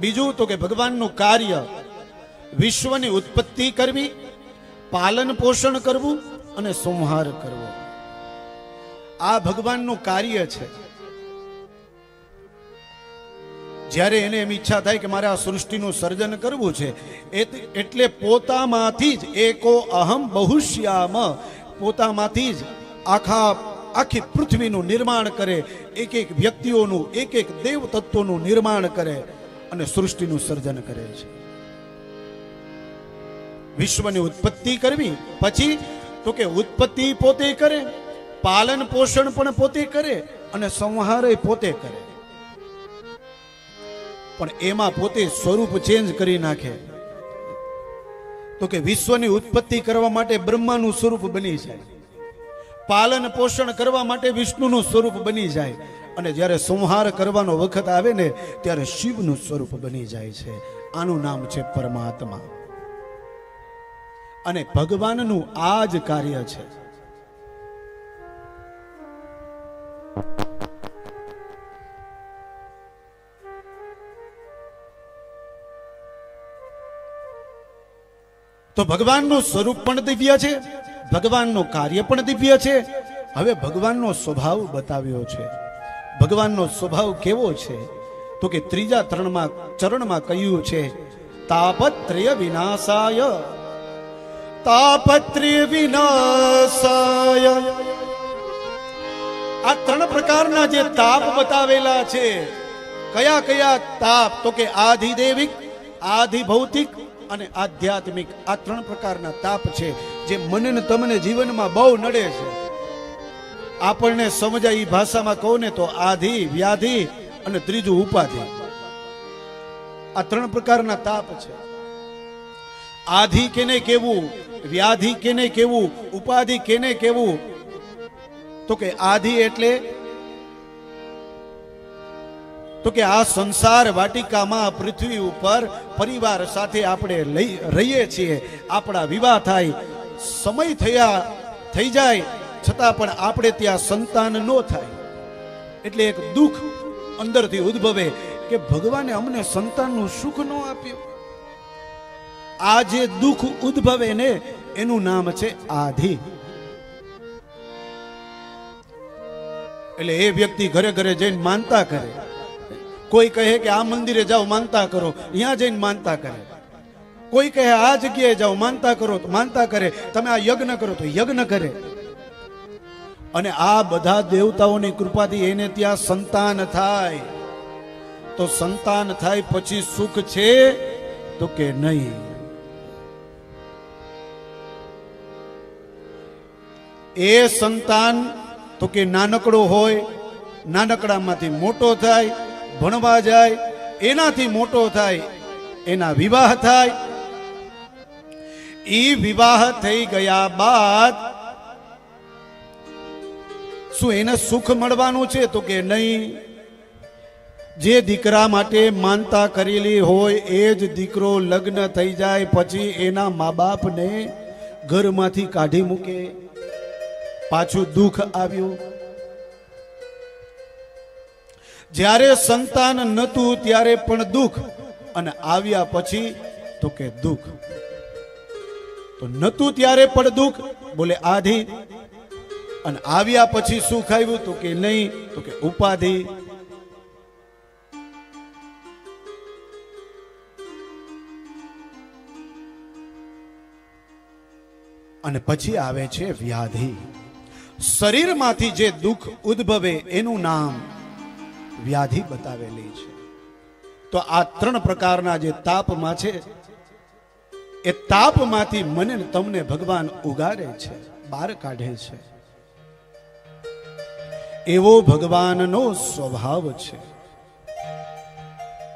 બીજું તો કે ભગવાનનું કાર્ય વિશ્વની ઉત્પત્તિ કરવી, પાલન પોષણ કરવું અને સંહાર કરવો. આ ભગવાનનું કાર્ય છે. જ્યારે એને એમ ઈચ્છા થાય કે મારે આ સૃષ્ટિનું સર્જન કરવું છે એટલે પોતામાંથી જ એકો અહમ બહુશ્યામ પોતામાંથી જ આખા, આખી પૃથ્વીનું નિર્માણ કરે એક એક વ્યક્તિઓનું એક એક દેવ તત્વોનું નિર્માણ કરે. અને સૃષ્ટિનું સર્જન કરે છે. વિશ્વની ઉત્પત્તિ કરવી, પછી તો કે ઉત્પત્તિ પોતે કરે, પાલન પોષણ પણ પોતે કરે અને સંહાર પોતે કરે. પણ એમાં પોતે સ્વરૂપ ચેન્જ કરી નાખે. તો કે વિશ્વની ઉત્પત્તિ કરવા માટે બ્રહ્માનું સ્વરૂપ બની જાય. પાલન પોષણ કરવા માટે વિષ્ણુનું સ્વરૂપ બની જાય. અને જ્યારે સંહાર કરવાનો વખત આવે ને, ત્યારે શિવનું સ્વરૂપ બની જાય છે. આનું નામ છે પરમાત્મા. અને ભગવાનનું આ જ કાર્ય છે. તો ભગવાનનું સ્વરૂપ પણ દિવ્ય છે, ભગવાનનું કાર્ય પણ દિવ્ય છે. હવે ભગવાનનો સ્વભાવ બતાવ્યો છે. ભગવાનનો સ્વભાવ કેવો છે? તો કે ત્રીજા ત્રણમાં, ચરણમાં કહ્યું છે, તાપત્રય વિનાશાય. તાપત્રય વિનાશાય. આ ત્રણ પ્રકારના જે તાપ બતાવેલા છે, કયા કયા તાપ? તો કે આધિદેવિક, આધિભૌતિક અને આધ્યાત્મિક. આ ત્રણ પ્રકારના તાપ છે, જે મનને તમને જીવનમાં બહુ નડે છે. આપણને સમજાય એ ભાષામાં કહું ને તો આધિ, વ્યાધિ અને ત્રીજું ઉપાધિ. આ ત્રણ પ્રકારના તાપ છે. આધિ કેને કેવું, વ્યાધિ કેને કેવું, ઉપાધિ કેને કેવું? તો કે આધિ એટલે, તો કે આ સંસાર વાટિકામાં પૃથ્વી ઉપર પરિવાર સાથે આપણે રહીએ છીએ. આપણા વિવાહ થાય, સમય થયા, થઈ જાય છતાં પણ આપણે ત્યાં સંતાન ન થાય. એટલે એક દુઃખ અંદરથી ઉદ્ભવે કે ભગવાને અમને સંતાનનું સુખ ન આપ્યું. આ જે દુઃખ ઉદ્ભવે ને, એનું નામ છે આધિ. એટલે એ વ્યક્તિ ઘરે ઘરે જઈને માનતા કરે. કોઈ કહે કે આ મંદિરે જાઓ, માનતા કરો. અહીંયા જઈને માનતા કરે. કોઈ કહે આ જગ્યાએ જાઓ, માનતા કરો. તો માનતા કરે. તમે આ યજ્ઞ કરો, તો યજ્ઞ કરે. અને આ બધા દેવતાઓની કૃપાથી એને ત્યાં સંતાન થાય. તો સંતાન થાય પછી સુખ છે તો કે નહીં? એ સંતાન તો કે નાનકડો હોય, નાનકડામાંથી મોટો થાય, ભણવા જાય, એનાથી મોટો થાય, એના વિવાહ થાય. ઈ વિવાહ થઈ ગયા બાદ શું એને સુખ મળવાનું છે? તો કે નહીં. જે દીકરા માટે માનતા કરેલી હોય એ જ દીકરો લગ્ન થઈ જાય, પછી એના મા બાપને ઘરમાંથી કાઢી મૂકે. પાછું દુઃખ આવ્યું. જ્યારે સંતાન નતું ત્યારે પણ દુઃખ. અને આવ્યા પછી તો કે દુઃખ. તો નતું ત્યારે પણ દુઃખ. બોલે આધિ અને આવ્યા પછી શું ખાવ્યું તો કે નહીં, તો કે ઉપાધિ. અને પછી આવે છે વ્યાધિ. શરીરમાંથી જે દુઃખ ઉદ્ભવે એનું નામ વ્યાધિ બતાવેલી છે. તો આ ત્રણ પ્રકારના જે તાપમાં છે, એ તાપમાંથી મને તમને ભગવાન ઉગારે છે, બહાર કાઢે છે. એવો ભગવાનનો સ્વભાવ છે.